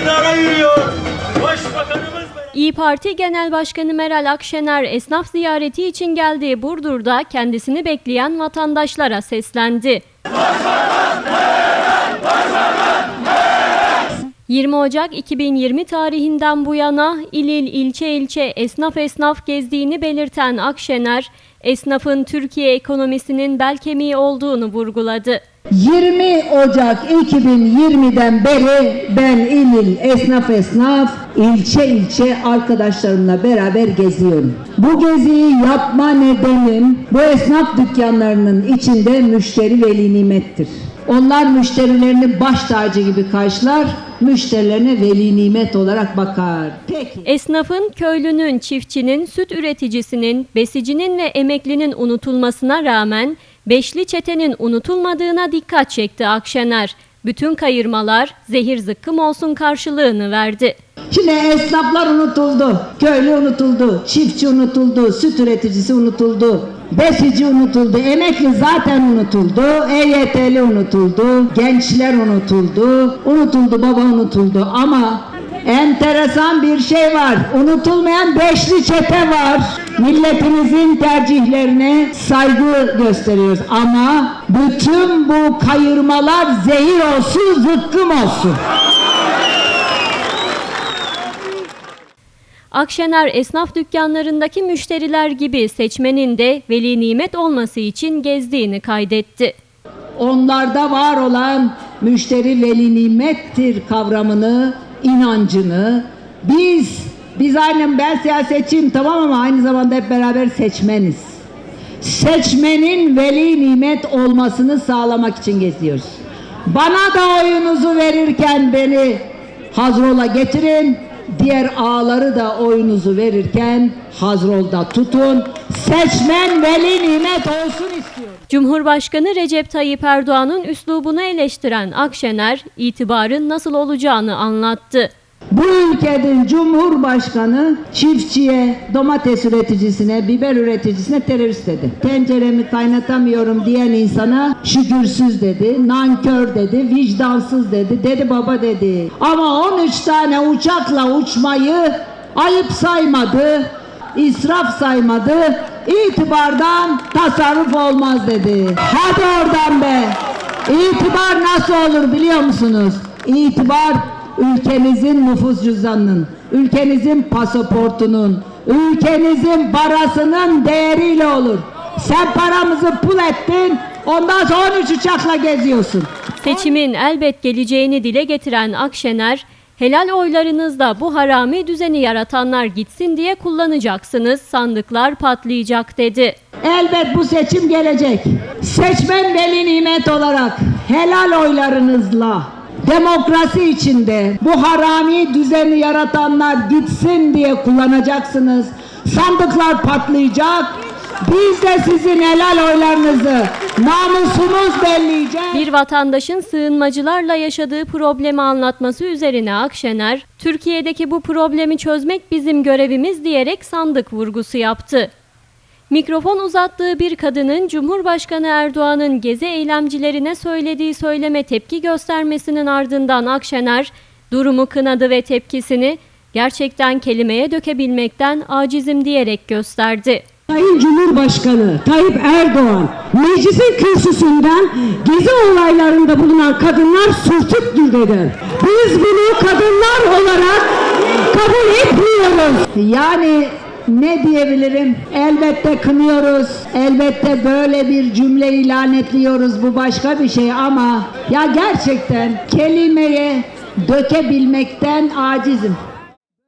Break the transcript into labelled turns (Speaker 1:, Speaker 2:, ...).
Speaker 1: iktidara yürüyor. Başbakanımız Meral
Speaker 2: İyi Parti Genel Başkanı Meral Akşener esnaf ziyareti için geldiği Burdur'da kendisini bekleyen vatandaşlara seslendi. 20 Ocak 2020 tarihinden bu yana il il ilçe ilçe esnaf esnaf gezdiğini belirten Akşener, esnafın Türkiye ekonomisinin bel kemiği olduğunu vurguladı.
Speaker 3: 20 Ocak 2020'den beri ben il il esnaf esnaf ilçe ilçe arkadaşlarımla beraber geziyorum. Bu geziyi yapma nedenim bu esnaf dükkanlarının içinde müşteri veli nimettir. Onlar müşterilerini baş tacı gibi karşılar, müşterilerine veli nimet olarak bakar. Peki.
Speaker 2: Esnafın, köylünün, çiftçinin, süt üreticisinin, besicinin ve emeklinin unutulmasına rağmen beşli çetenin unutulmadığına dikkat çekti Akşener. Bütün kayırmalar zehir zıkkım olsun karşılığını verdi.
Speaker 3: Şimdi esnaflar unutuldu, köylü unutuldu, çiftçi unutuldu, süt üreticisi unutuldu, besici unutuldu, emekli zaten unutuldu, EYT'li unutuldu, gençler unutuldu, unutuldu baba unutuldu ama enteresan bir şey var. Unutulmayan beşli çete var. Milletimizin tercihlerine saygı gösteriyoruz ama bütün bu kayırmalar zehir olsun, zıkkım olsun.
Speaker 2: Akşener esnaf dükkanlarındaki müşteriler gibi seçmenin de veli nimet olması için gezdiğini kaydetti.
Speaker 3: onlarda var olan müşteri veli nimettir kavramını, inancını biz biz aynen ben siyasetçiyim tamam ama aynı zamanda hep beraber seçmeniz. Seçmenin veli nimet olmasını sağlamak için geziyoruz. Bana da oyunuzu verirken beni Hazrol'a getirin. Diğer ağaları da oyunuzu verirken Hazrol'da tutun. Seçmen veli nimet olsun istiyorum.
Speaker 2: Cumhurbaşkanı Recep Tayyip Erdoğan'ın üslubunu eleştiren Akşener, itibarın nasıl olacağını anlattı.
Speaker 3: Bu ülkenin cumhurbaşkanı çiftçiye, domates üreticisine, biber üreticisine terörist dedi. Tenceremi kaynatamıyorum diyen insana şükürsüz dedi, nankör dedi, vicdansız dedi, dedi baba dedi. Ama 13 tane uçakla uçmayı ayıp saymadı, israf saymadı, itibardan tasarruf olmaz dedi. Hadi oradan be! İtibar nasıl olur biliyor musunuz? İtibar ülkenizin nüfus cüzdanının, ülkenizin pasaportunun, ülkenizin parasının değeriyle olur. Sen paramızı pul ettin, ondan sonra 13 uçakla geziyorsun.
Speaker 2: Seçimin elbet geleceğini dile getiren Akşener, helal oylarınızda bu harami düzeni yaratanlar gitsin diye kullanacaksınız, sandıklar patlayacak dedi.
Speaker 3: Elbet bu seçim gelecek. Seçmen veli nimet olarak helal oylarınızla demokrasi içinde bu harami düzeni yaratanlar gitsin diye kullanacaksınız. Sandıklar patlayacak. Biz de sizin helal oylarınızı namusumuz belleyecek.
Speaker 2: Bir vatandaşın sığınmacılarla yaşadığı problemi anlatması üzerine Akşener, Türkiye'deki bu problemi çözmek bizim görevimiz diyerek sandık vurgusu yaptı. Mikrofon uzattığı bir kadının Cumhurbaşkanı Erdoğan'ın gezi eylemcilerine söylediği söyleme tepki göstermesinin ardından Akşener, durumu kınadı ve tepkisini gerçekten kelimeye dökebilmekten acizim diyerek gösterdi.
Speaker 4: Sayın Cumhurbaşkanı Tayyip Erdoğan meclisin kürsüsünden gezi olaylarında bulunan kadınlar sürtüktür dedi. Biz bunu kadınlar olarak kabul etmiyoruz.
Speaker 3: Yani ne diyebilirim? Elbette kınıyoruz. Elbette böyle bir cümleyi lanetliyoruz. Bu başka bir şey ama ya gerçekten kelimeye dökebilmekten acizim.